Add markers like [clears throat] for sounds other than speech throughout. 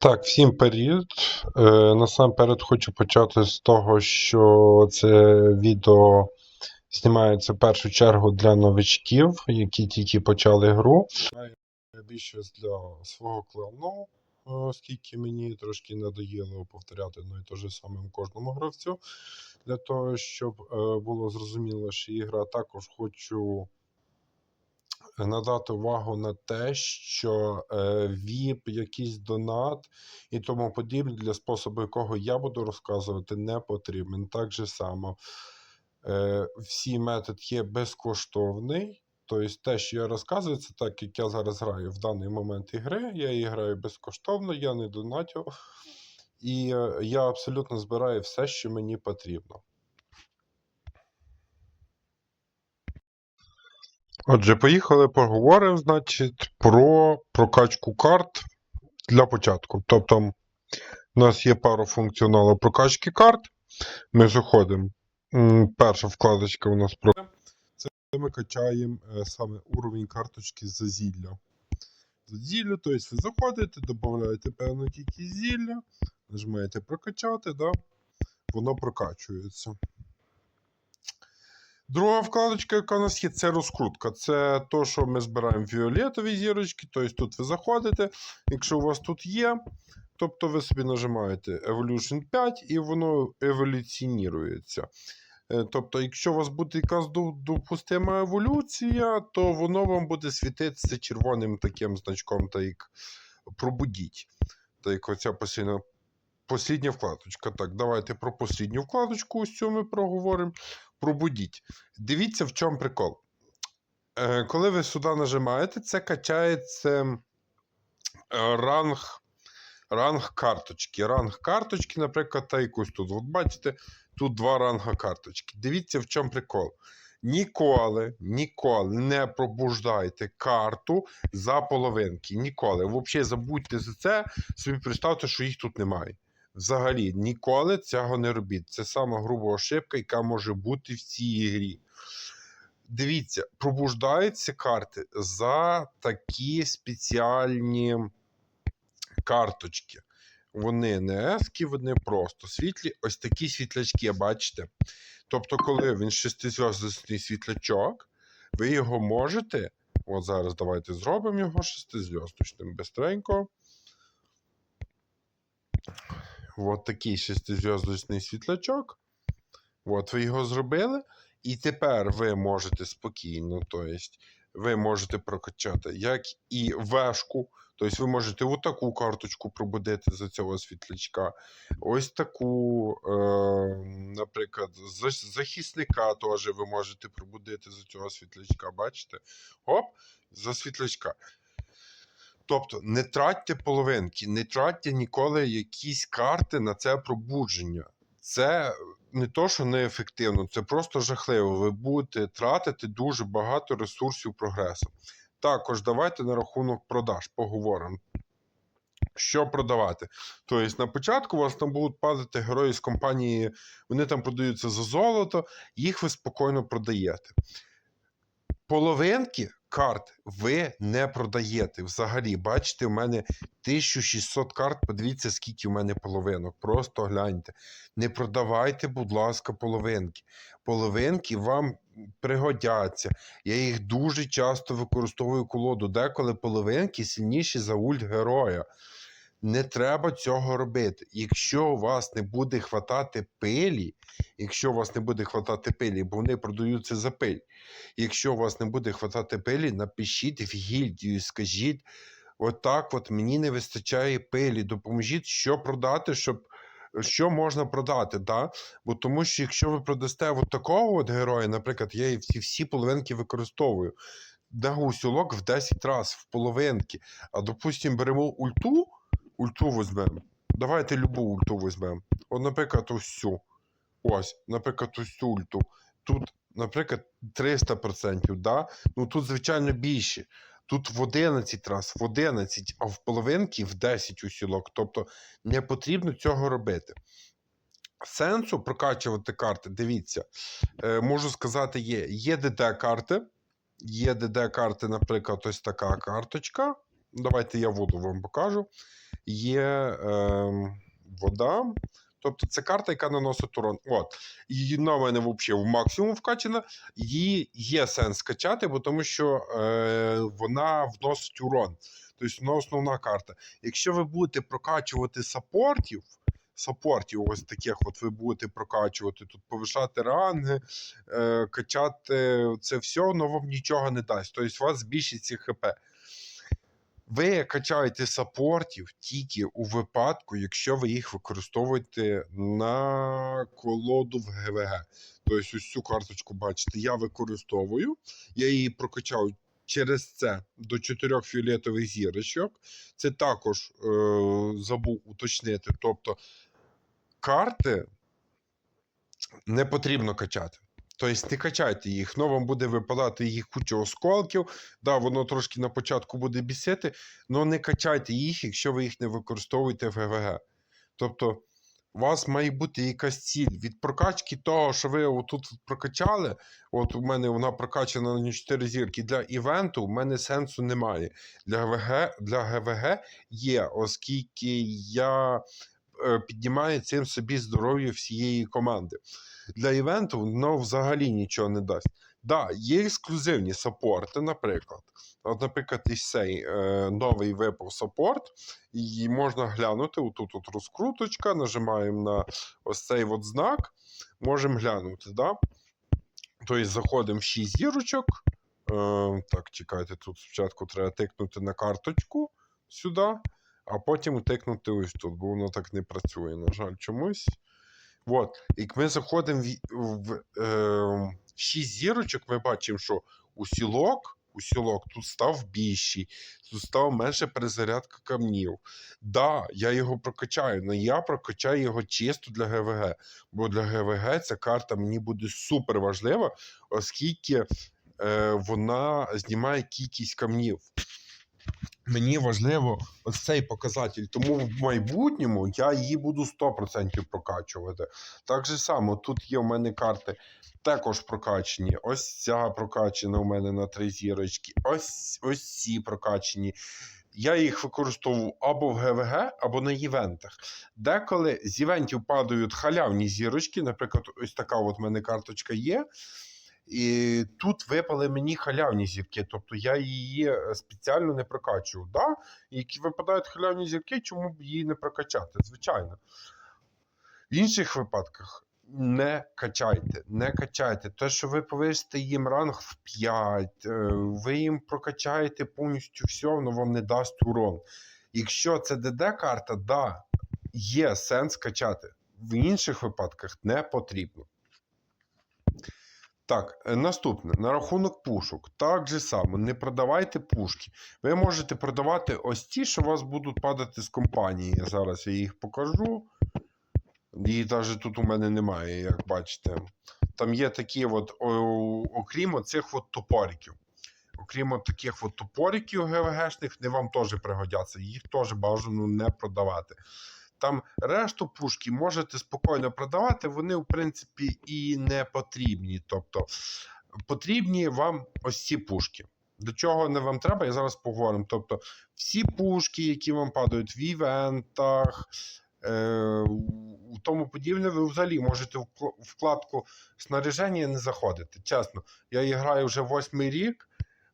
Так, всім. Е, насамперед хочу почати з того, що це відео знімається в першу чергу для новичків, які тільки почали гру. Знаю більше для свого клану, е, оскільки мені трошки надоїло повторяти одно і те ж саме кожному гравцю. Для того, щоб е, було зрозуміло, що ігра також хочу надати увагу на те, що е, VIP, якийсь донат і тому подібне, для способу якого я буду розказувати, не потрібен. Так же само, е, всі метод є безкоштовний. Тобто те, що я розказую, це так, як я зараз граю в даний момент ігри. Я її граю безкоштовно, я не донатю. І е, я абсолютно збираю все, що мені потрібно. Отже, поїхали поговоримо, значить, про прокачку карт для початку. Тобто, у нас є пару функціоналу прокачки карт. Ми заходимо. Перша вкладочка у нас про. Це ми качаємо е, саме уровень карточки за зілля. Зілля, тобто ви заходите, додаєте певну кількість зілля, нажимаєте прокачати, да? воно прокачується. Друга вкладочка, яка у нас є, це розкрутка. Це то, що ми збираємо фіолетові зірочки. Тобто тут ви заходите, якщо у вас тут є, тобто ви собі нажимаєте Evolution 5 і воно еволюціонується. Е, Тобто, якщо у вас буде якась допустима еволюція, то воно вам буде світитися червоним таким значком, так як пробудіть. Так як оця постійна, послідня вкладочка. Так, давайте про послідню вкладочку ось цю ми проговоримо. Пробудіть. Дивіться, в чому прикол. Е, коли ви сюди нажимаєте, це качається е, ранг, ранг карточки. Ранг карточки, наприклад, та якусь тут. От бачите, тут два ранга карточки. Дивіться, в чому прикол. Ніколи, ніколи не пробуждайте карту за половинки. Ніколи. Взагалі забудьте за це, собі представте, що їх тут немає. Взагалі, ніколи цього не робіть. Це сама груба ошибка, яка може бути в цій грі. Дивіться, пробуждаються карти за такі спеціальні карточки. Вони не ески, вони просто світлі. Ось такі світлячки, бачите? Тобто, коли він шестизв'язочний світлячок, ви його можете. От зараз давайте зробимо його шестизв'язочним бистренько. От такий шестизв'язочний світлячок. От ви його зробили. І тепер ви можете спокійно, тобто, ви можете прокачати як і вешку, тобто ви можете отаку карточку пробудити за цього світлячка. Ось таку, е, наприклад, за- захисника теж ви можете пробудити за цього світлячка. Бачите? Оп, за світлячка. Тобто не тратьте половинки, не тратьте ніколи якісь карти на це пробудження. Це не то, що неефективно, це просто жахливо. Ви будете тратити дуже багато ресурсів прогресу. Також давайте на рахунок продаж поговоримо. Що продавати? Тобто, на початку у вас там будуть падати герої з компанії, вони там продаються за золото, їх ви спокійно продаєте. Половинки карт ви не продаєте. Взагалі, бачите, у мене 1600 карт. Подивіться, скільки у мене половинок. Просто гляньте. Не продавайте, будь ласка, половинки. Половинки вам пригодяться. Я їх дуже часто використовую колоду. Деколи половинки сильніші за ульт героя. Не треба цього робити. Якщо у вас не буде хватати пилі, якщо у вас не буде хватати пилі, бо вони продаються за пиль. Якщо у вас не буде хватати пилі, напишіть в гільдію, скажіть, отак от мені не вистачає пилі, допоможіть, що продати, щоб що можна продати, да? Бо тому що якщо ви продасте от такого от героя, наприклад, я і всі, всі половинки використовую, на гусюлок в 10 разів, в половинки. А допустимо, беремо ульту, ульту візьмемо. Давайте любу ульту візьмемо. От, наприклад, ось цю. Ось, наприклад, ось цю ульту. Тут, наприклад, 300%, да? ну тут, звичайно, більше. Тут в 11 раз, в 11, а в половинки в 10 усілок. Тобто не потрібно цього робити. Сенсу прокачувати карти, дивіться, е, можу сказати, є. Є ДД-карти. Є ДД-карти, наприклад, ось така карточка. Давайте я воду вам покажу. Є е, вода. Тобто це карта, яка наносить урон. От. Її на мене взагалі в максимум вкачана. Її є сенс качати, бо тому що е, вона вносить урон. Тобто вона основна карта. Якщо ви будете прокачувати саппортів, саппортів, ось таких от ви будете прокачувати, тут повишати ранги, е, качати це все, воно вам нічого не дасть. Тобто у вас збільшиться ХП. Ви качаєте саппортів тільки у випадку, якщо ви їх використовуєте на колоду в ГВГ. Тобто ось цю карточку, бачите, я використовую, я її прокачав через це до чотирьох фіолетових зірочок. Це також е, забув уточнити. Тобто карти не потрібно качати. Тобто не качайте їх, но вам буде випадати їх куча осколків. Да, воно трошки на початку буде бісити, але не качайте їх, якщо ви їх не використовуєте в ГВГ. Тобто, у вас має бути якась ціль. Від прокачки того, що ви отут прокачали, от у мене вона прокачана на 4 зірки. Для івенту у мене сенсу немає. Для ГВГ, для ГВГ є, оскільки я е, піднімаю цим собі здоров'я всієї команди. Для івенту воно взагалі нічого не дасть. Да, є ексклюзивні саппорти, наприклад. От, наприклад, із цей е, новий випав саппорт, і можна глянути. Отут от розкруточка, нажимаємо на ось цей от знак, можемо глянути. Да? Тобто заходимо в 6 зірочок. Е, так, чекайте, тут спочатку треба тикнути на карточку сюди, а потім тикнути ось тут, бо воно так не працює, на жаль, чомусь. От. І ми заходимо в, в е, 6 зірочок, ми бачимо, що усілок, усілок тут став більший, тут став менше перезарядка камнів. Да, я його прокачаю, але я прокачаю його чисто для ГВГ. Бо для ГВГ ця карта мені буде супер важлива, оскільки е, вона знімає кількість камнів. Мені важливо цей показатель, тому в майбутньому я її буду 100% прокачувати. Так же само, тут є в мене карти також прокачені. Ось ця прокачена у мене на три зірочки, ось ось ці прокачені. Я їх використовую або в ГВГ, або на івентах. Деколи з івентів падають халявні зірочки. Наприклад, ось така от мене карточка є. І тут випали мені халявні зірки, тобто я її е, спеціально не прокачував. Да? Які випадають халявні зірки, чому б її не прокачати? Звичайно. В інших випадках не качайте, не качайте. Те, що ви повисите їм ранг в 5, е, ви їм прокачаєте повністю все, воно вам не дасть урон. Якщо це ДД-карта, да, є сенс качати. В інших випадках не потрібно. Так, е, наступне на рахунок пушок. Так же само, не продавайте пушки. Ви можете продавати ось ті, що у вас будуть падати з компанії. Зараз я їх покажу. Її навіть тут у мене немає, як бачите. Там є такі, от, окрім оцих от топориків. Окрім от таких от топориків ГВГшних, не вам теж пригодяться. Їх теж бажано не продавати. Там решту пушки можете спокійно продавати, вони, в принципі, і не потрібні. Тобто потрібні вам ось ці пушки. До чого не вам треба, я зараз поговоримо. Тобто, всі пушки, які вам падають в івентах, е, у тому подібне, ви взагалі можете в вкладку снаряження не заходити. Чесно, я і граю вже восьмий рік.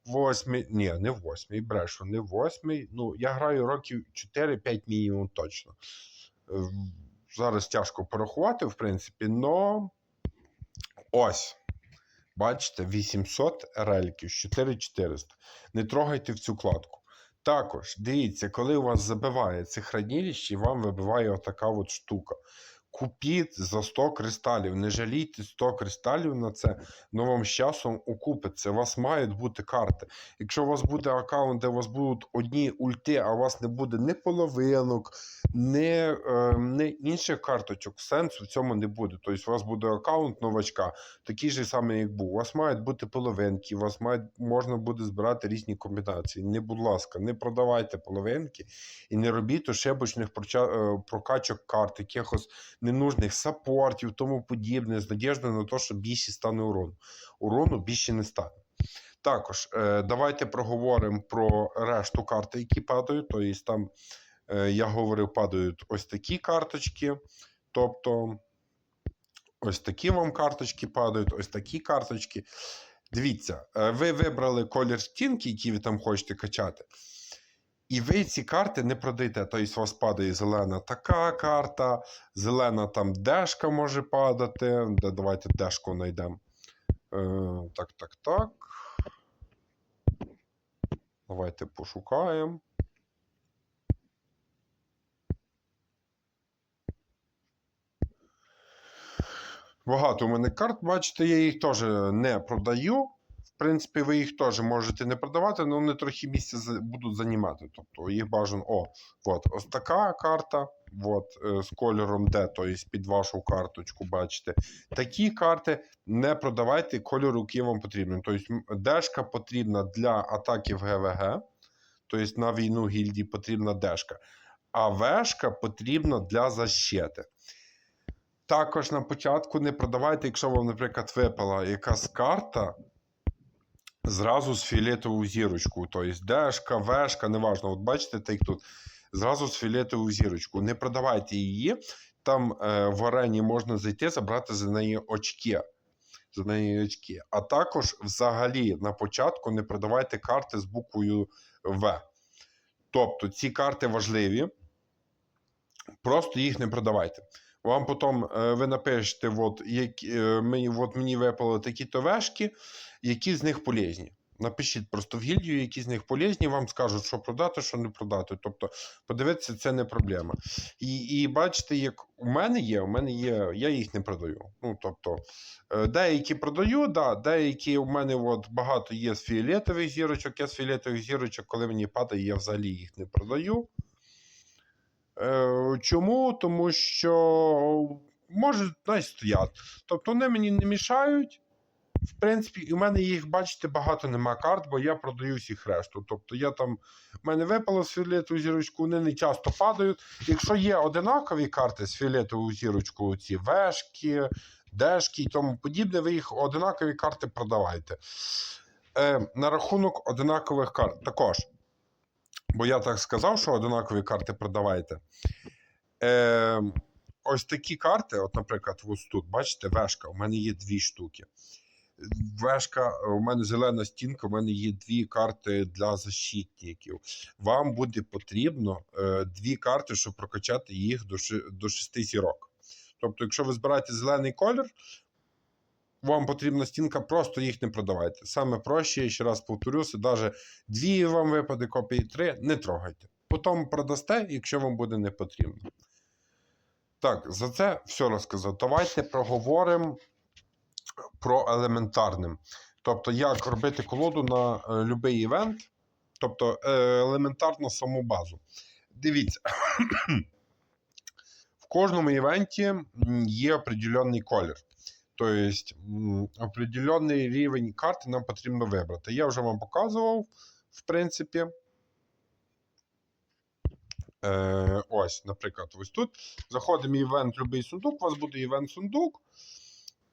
Восьмий, ні, не восьмий, брешу, не восьмий. Ну, я граю років 4-5 мінімум точно. Зараз тяжко порахувати, в принципі, но ось. Бачите, 800 реліків, 4400. Не трогайте в цю кладку. Також дивіться, коли у вас забиває це хранилище, вам вибиває отака от штука. Купіть за 100 кристалів, не жалійте 100 кристалів на це, но вам з часом окупиться. У вас мають бути карти. Якщо у вас буде аккаунт, де у вас будуть одні ульти, а у вас не буде ні половинок, ні, е, ні інших карточок, сенсу в цьому не буде. Тобто у вас буде аккаунт новачка, такий же самий, як був. У вас мають бути половинки, у вас мають, можна буде збирати різні комбінації. Не, будь ласка, не продавайте половинки і не робіть ошибочних е, прокачок карт, якихось ненужних саппортів, тому подібне, з надіждою на те, що більше стане урону. Урону більше не стане. Також е, давайте проговоримо про решту карти, які падають. Тобто там е, я говорив, падають ось такі карточки. Тобто, ось такі вам карточки падають, ось такі карточки. Дивіться, е, ви вибрали колір стінки, який ви там хочете качати. І ви ці карти не продаєте. Тобто, у вас падає зелена така карта, зелена там дешка може падати. Давайте дешку знайдемо. Е, так, так, так. Давайте пошукаємо. Багато у мене карт, бачите, я їх теж не продаю. В принципі, ви їх теж можете не продавати, але вони трохи місця будуть займати. Тобто їх бажано. О, от, ось така карта, от, е, з кольором D, тобто під вашу карточку, бачите. Такі карти не продавайте кольору, який вам потрібен. Тобто, дешка потрібна для атаки в ГВГ, тобто на війну гільдії потрібна дешка, а вешка потрібна для защити. Також на початку не продавайте, якщо вам, наприклад, випала якась карта зразу з фіолетовою зірочкою. Тобто дешка, вешка, неважно. От бачите, так тут зразу з фіолетовою зірочкою. Не продавайте її. Там е, в арені можна зайти, забрати за неї очки. За неї очки. А також взагалі на початку не продавайте карти з буквою В. Тобто ці карти важливі, просто їх не продавайте. Вам потім е, ви напишете, от, як, е, мені, от мені випали такі-то вешки, які з них полезні. Напишіть просто в гільдію, які з них полезні, вам скажуть, що продати, що не продати. Тобто, подивитися, це не проблема. І, і бачите, як у мене є, у мене є, я їх не продаю. Ну, тобто, е, деякі продаю, да, деякі у мене от багато є з фіолетових зірочок, я з фіолетових зірочок, коли мені падає, я взагалі їх не продаю. Е, чому? Тому що може навіть стояти. Тобто вони мені не мішають. В принципі, в мене їх, бачите, багато нема карт, бо я продаю всіх решту. Тобто я там, в мене випало з фіолетову зірочку, вони не часто падають. Якщо є одинакові карти з фіолетовою зірочкою, ці вешки, дешки і тому подібне, ви їх одинакові карти продавайте. Е, на рахунок одинакових карт також. Бо я так сказав, що одинакові карти продавайте. Е, ось такі карти, от, наприклад, ось тут, бачите, вешка, у мене є дві штуки. Вешка, у мене зелена стінка, у мене є дві карти для защитників. Вам буде потрібно е, дві карти, щоб прокачати їх до, до шести зірок. Тобто, якщо ви збираєте зелений колір, вам потрібна стінка, просто їх не продавайте. Саме проще, я ще раз повторюся, навіть дві вам випаде копії, три, не трогайте. Потім продасте, якщо вам буде не потрібно. Так, за це все розказав. Давайте проговоримо про елементарним. Тобто, як робити колоду на е, будь-який івент, тобто е, елементарно саму базу. Дивіться, [clears throat] в кожному івенті є определенний колір. Тобто, определенний рівень карти нам потрібно вибрати. Я вже вам показував, в принципі. Е, ось, наприклад, ось тут. Заходимо івент любий сундук, у вас буде івент сундук.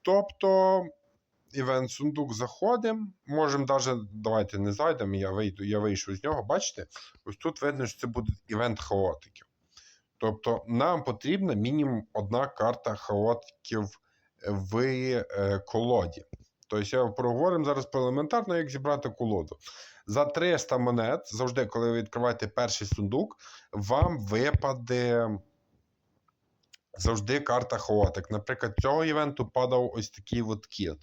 Тобто, івент сундук заходимо. Можемо навіть, давайте не зайдемо, я вийду, я вийшов з нього. Бачите? Ось тут видно, що це буде івент хаотиків. Тобто, нам потрібна мінімум одна карта хаотиків в е, колоді. Тобто, я проговоримо зараз про елементарно, як зібрати колоду. За 300 монет, завжди, коли ви відкриваєте перший сундук, вам випаде завжди карта хаотик. Наприклад, цього івенту падав ось такий от кіт.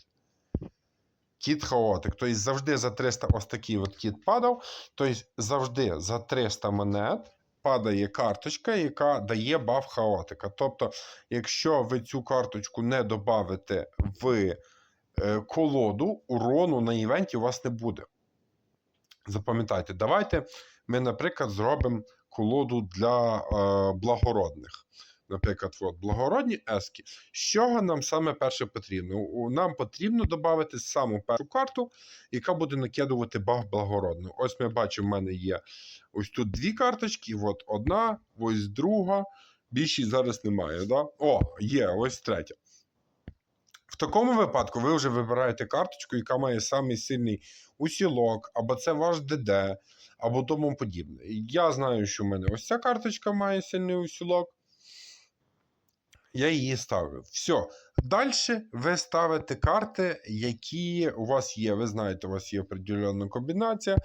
Кіт хаотик. Тобто завжди за 300 ось такий от кіт падав. Тобто завжди за 300 монет падає карточка, яка дає баф хаотика. Тобто, якщо ви цю карточку не додавите в е, колоду, урону на івенті у вас не буде. Запам'ятайте, давайте ми, наприклад, зробимо колоду для е, благородних. Наприклад, от, благородні ески. З чого нам саме перше потрібно? Нам потрібно додати саму першу карту, яка буде накидувати баф благородну. Ось ми бачимо, в мене є ось тут дві карточки, от одна, ось друга. Більші зараз немає. Да? О, є, ось третя. В такому випадку ви вже вибираєте карточку, яка має самий сильний усілок, або це ваш ДД, або тому подібне. Я знаю, що в мене ось ця карточка має сильний усілок. Я її ставлю. Все. Далі ви ставите карти, які у вас є. Ви знаєте, у вас є определенна комбінація.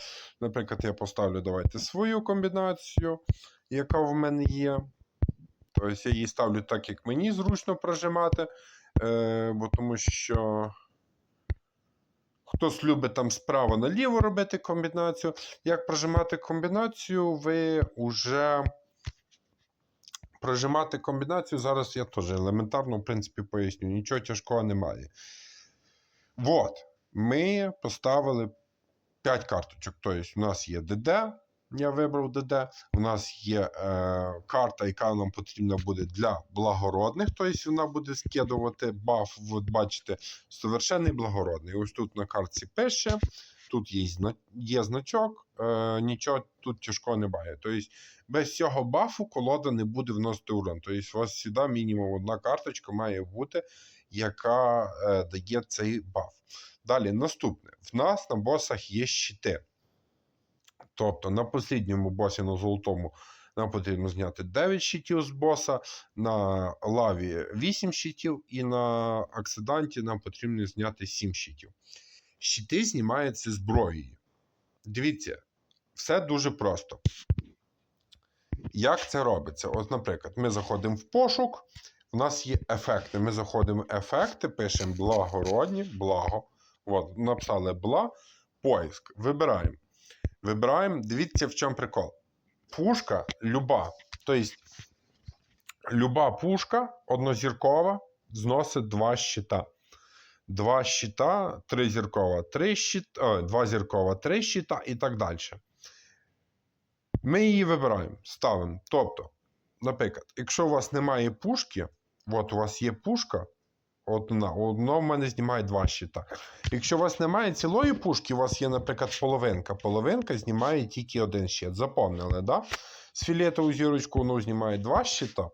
Наприклад, я поставлю давайте свою комбінацію, яка в мене є. Тобто я її ставлю так, як мені зручно прожимати. Е, бо тому що хтось любить там справа наліво робити комбінацію. Як прожимати комбінацію, ви вже прожимати комбінацію. Зараз я теж елементарно, в принципі, поясню. Нічого тяжкого немає. От, ми поставили 5 карточок. Тобто, у нас є ДД. Я вибрав ДД. У нас є е, карта, яка нам потрібна буде для благородних. Тобто вона буде скидувати баф. От бачите, совершенний благородний. Ось тут на картці пише. Тут є, є значок, е, нічого тут тяжкого немає. Тобто, без цього бафу колода не буде вносити урон. Тобто, у вас завжди мінімум одна карточка має бути, яка е, дає цей баф. Далі, наступне. В нас на босах є щити. Тобто на послідньому босі на золотому нам потрібно зняти 9 щитів з боса, на лаві 8 щитів, і на акциданті нам потрібно зняти 7 щитів. Щити знімаються зброєю. Дивіться, все дуже просто. Як це робиться? От, наприклад, ми заходимо в пошук, у нас є ефекти. Ми заходимо в ефекти, пишемо благородні, благо. От, написали бла, поиск. Вибираємо. Вибираємо. Дивіться, в чому прикол. Пушка люба. Тобто, люба пушка однозіркова зносить два щита. Два щита, три зіркова, три щита, два зіркова, три щита і так далі. Ми її вибираємо, ставимо. Тобто, наприклад, якщо у вас немає пушки, от у вас є пушка, от вона, одно в мене знімає два щита. Якщо у вас немає цілої пушки, у вас є, наприклад, половинка. Половинка знімає тільки один щит. Запомнили, да? З філетову зірочку воно знімає два щита,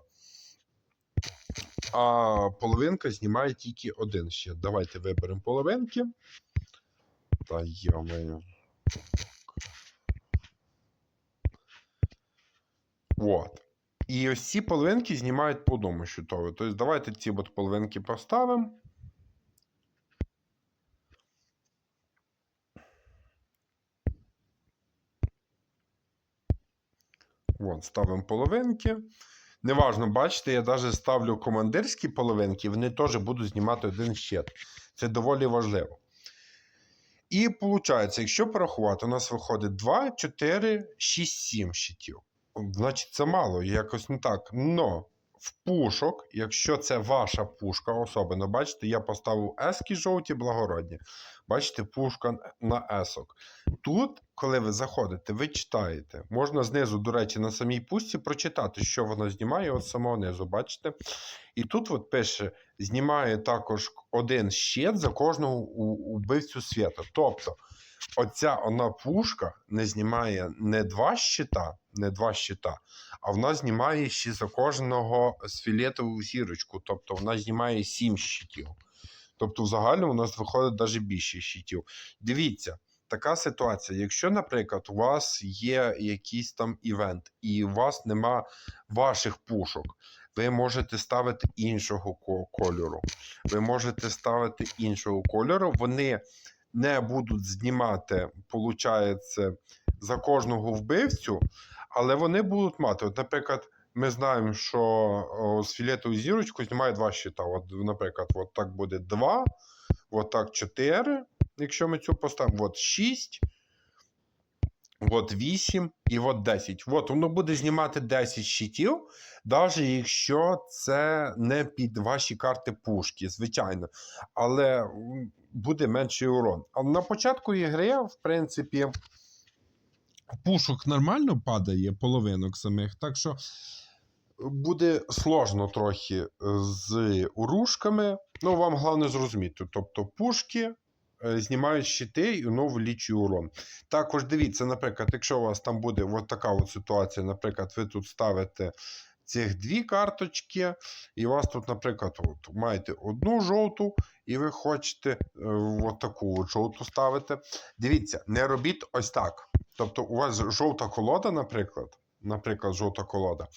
а половинка знімає тільки один щит. Давайте виберемо половинки. Та йомаю. От. І ось ці половинки знімають по одному щитові. Тобто давайте ці от половинки поставимо. От, ставимо половинки. Неважно, бачите, я навіть ставлю командирські половинки, вони теж будуть знімати один щит. Це доволі важливо. І виходить, якщо порахувати, у нас виходить 2, 4, 6, 7 щитів. Значить, це мало, якось не так. Но в пушок, якщо це ваша пушка, особливо, бачите, я поставив ески жовті благородні. Бачите, пушка на есок. Тут, коли ви заходите, ви читаєте. Можна знизу, до речі, на самій пустці прочитати, що воно знімає от самого низу, бачите? І тут от пише: знімає також один щит за кожного убивцю світу. Тобто, оця вона пушка не знімає не два щита, не два щита, а вона знімає ще за кожного з філетову зірочку. Тобто вона знімає сім щитів. Тобто, в загальному у нас виходить навіть більше щитів. Дивіться, така ситуація. Якщо, наприклад, у вас є якийсь там івент, і у вас нема ваших пушок, ви можете ставити іншого кольору. Ви можете ставити іншого кольору. Вони не будуть знімати, получається, за кожного вбивцю, але вони будуть мати. От, наприклад, ми знаємо, що з філетовою зірочкою знімає два щита. От, наприклад, от так буде 2, от так 4, якщо ми цю поставимо, от 6, от 8 і от 10. От воно буде знімати 10 щитів, навіть якщо це не під ваші карти пушки, звичайно. Але буде менший урон. А на початку ігри, в принципі, пушок нормально падає, половинок самих. Так що буде сложно трохи з урушками. Ну, вам головне зрозуміти. Тобто, пушки е, знімають щити і воно вилічує урон. Також дивіться, наприклад, якщо у вас там буде от така от ситуація, наприклад, ви тут ставите. Цих дві карточки, і у вас тут, наприклад, от, маєте одну жовту, і ви хочете е, от таку от жовту ставити. Дивіться, не робіть ось так. Тобто, у вас жовта колода, наприклад, наприклад, жовта колода.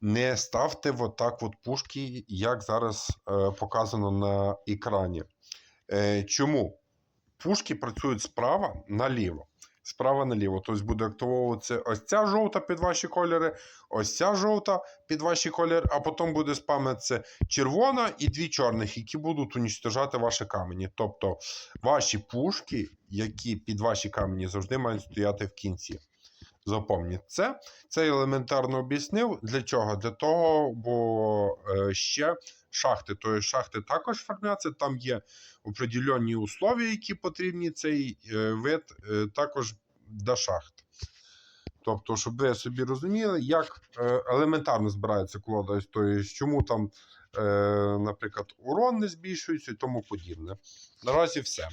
Не ставте отак от пушки, як зараз е, показано на екрані. Е, чому? Пушки працюють справа наліво. Справа наліво. Тобто буде активовуватися ось ця жовта під ваші кольори, ось ця жовта під ваші кольори, а потім буде спамитися червона і дві чорних, які будуть унічтожати ваші камені. Тобто ваші пушки, які під ваші камені завжди мають стояти в кінці. Запомніть це. Це елементарно об'яснив. Для чого? Для того, бо е, ще шахти. Тобто шахти також формуються, там є определенні условия, які потрібні цей е, вид, е, також до шахт. Тобто, щоб ви собі розуміли, як е, елементарно збирається колода, тобто, чому там, наприклад, урон не збільшується і тому подібне. Наразі все.